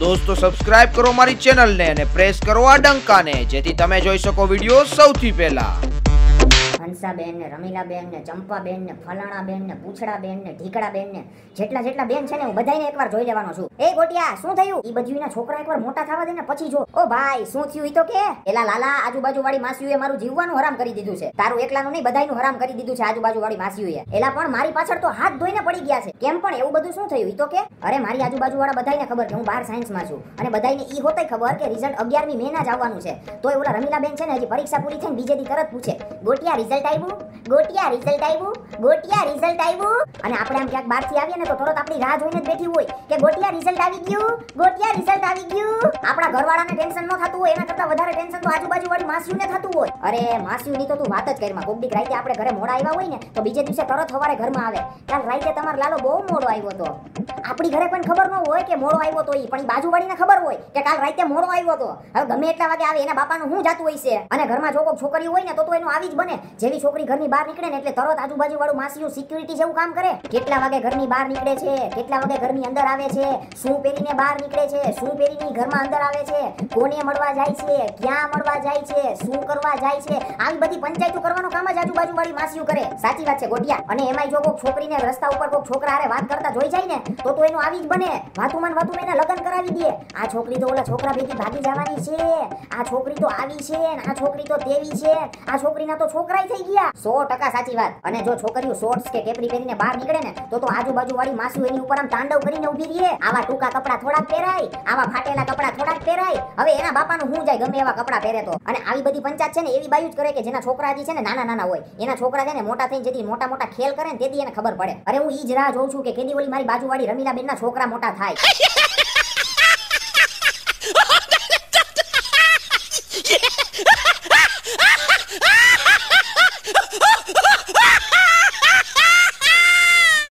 દોસ્તો સબસ્ક્રાઇબ કરો મારી ચેનલને અને પ્રેસ કરો આ ડંકાને, જેથી તમે જોઈ શકો વીડિયો સૌથી પહેલા. હંસાબેન ને રમીલાબેન ને ચંપાબેન ને ફલાણાબેન ને પૂછડાબેન ને ઢીકડાબેન ને જેટલા જેટલા બેન છે ને હું બધાને એકવાર જોઈ લેવાનો છું. એ ગોટિયા, શું થયું? ઈ બધુંના છોકરા એકવાર મોટા થવા દે ને પછી જો. ઓ ભાઈ, શું થયું ઈ તો કે? એલા લાલા આજુબાજુ વાળી માસીઓએ મારું જીવવાનું હરામ કરી દીધું છે. તારું એકલાનું નહીં બધાનું હરામ કરી દીધું છે આજુબાજુ વાળી માસીઓએ. એલા પણ મારી પાછળ તો હાથ ધોઈને પડી ગયા છે. કેમ પણ એવું બધું શું થયું ઈ તો કે? અરે મારી આજુબાજુ વાળા બધાને ખબર કે હું બાર સાયન્સમાં છું. અને બધાને ઈ હોતે ખબર કે રિઝલ્ટ 11મી મહિના જ આવવાનું છે. તો એ ઓલા રમીલાબેન છે ને હજી પરીક્ષા પૂરી થઈને બીજે દી તરત પૂછે. ગોટિયા રિઝલ્ટ આવ્યું? ગોટિયા રિઝલ્ટ આવ્યું? ગોટિયા રિઝલ્ટ આવ્યું? અને આપણે આમ ક્યાંક બહારથી આવીએ ને તો તરત આપણી રાહ જોઈને જ બેઠી હોય કે ગોટિયા રિઝલ્ટ આવી ગયું? ગોટિયા રિઝલ્ટ આવી ગયું? આપણા ઘરવાળાને ટેન્શન ન થતું હોય, એના કરતાં વધારે ટેન્શન તો આજુબાજુ વાળી માસીઓને થતું હોય. અરે, માસીઓની તો તું વાત જ કરમાં કોક દીક રાતે આપણે ઘરે મોડા આવ્યા હોય ને, તો બીજે દિવસે તરત સવારે ઘરમાં આવે. કાલ રાતે તમારો લાલો બહુ મોડો આવ્યો હતો આપણી ઘરે પણ ખબર ન હોય કે મોડો આવ્યો તો ઈ, પણ બાજુવાળીને ખબર હોય કે કાલ રાતે મોડો આવ્યો તો. હવે ગમે એટલા વાગે આવે, એના બાપાનું શું જાતું હોય છે અને ઘરમાં જો કોઈક છોકરી હોય ને, તો તો એનું આવી જ બને. જેવી છોકરી ઘરની બહાર નીકળે ને, એટલે તરત આજુબાજુ વાળું માસીઓ સિક્યુરિટી જેવું કામ કરે? કેટલા વાગે ઘરની બહાર નીકળે છે? કેટલા વાગે ઘરની અંદર આવે છે? શું પહેરીને બહાર નીકળે છે? શું પહેરીને ઘરમાં અંદર આવે છે? કોને મળવા જાય છે? ક્યાં મળવા જાય છે? શું કરવા જાય છે? આવી બધી પંચાયતો કરવાનું કામ જ આજુબાજુ વાળી માસીઓ કરે. સાચી વાત છે, ગોટિયા. અને એમાંય જો કોઈક છોકરીને રસ્તા ઉપર કોઈક છોકરા હારે વાત કરતા જોઈ જાય ને, તો તો એનું આવી જ બને. વાતુમાન વાતુમાં એના લગ્ન કરાવી દે. આ છોકરી તો ઓલા છોકરા ભેગી ભાગી જવાની છે. આ છોકરી તો આવી છે આ છોકરી તો તેવી છે. આ છોકરીના તો છોકરાય થઈ ગયા. સો ટકા સાચી વાત. અને જો છોકરીઓ શોર્ટ્સ કે કેપરી પહેરીને બહાર નીકળે ને, તો તો આજુબાજુ વાળી માસુ એની ઉપર આમ તાંડવ કરીને ઊભી રહીએ. આવા ટૂંકા કપડા થોડાક પહેરાય, આવા ફાટેલા કપડા થોડાક પહેરાય. હવે એના બાપાનું હું જાય ગમે એવા કપડા પહેરે તો. અને આવી બધી પંચાયત છે ને, એવી બાયું જ કરે કે જેના છોકરા હજી છે ને, નાના નાના હોય. એના છોકરા છે ને, મોટા થઈને જેથી મોટા મોટા ખેલ કરે ને, તેથી એને ખબર પડે. અરે હું ઈ જ રાહ જોઉં છું કે કેદી ઓલી મારી બાજુવાળી રમીલાબેનના છોકરા મોટા થાય.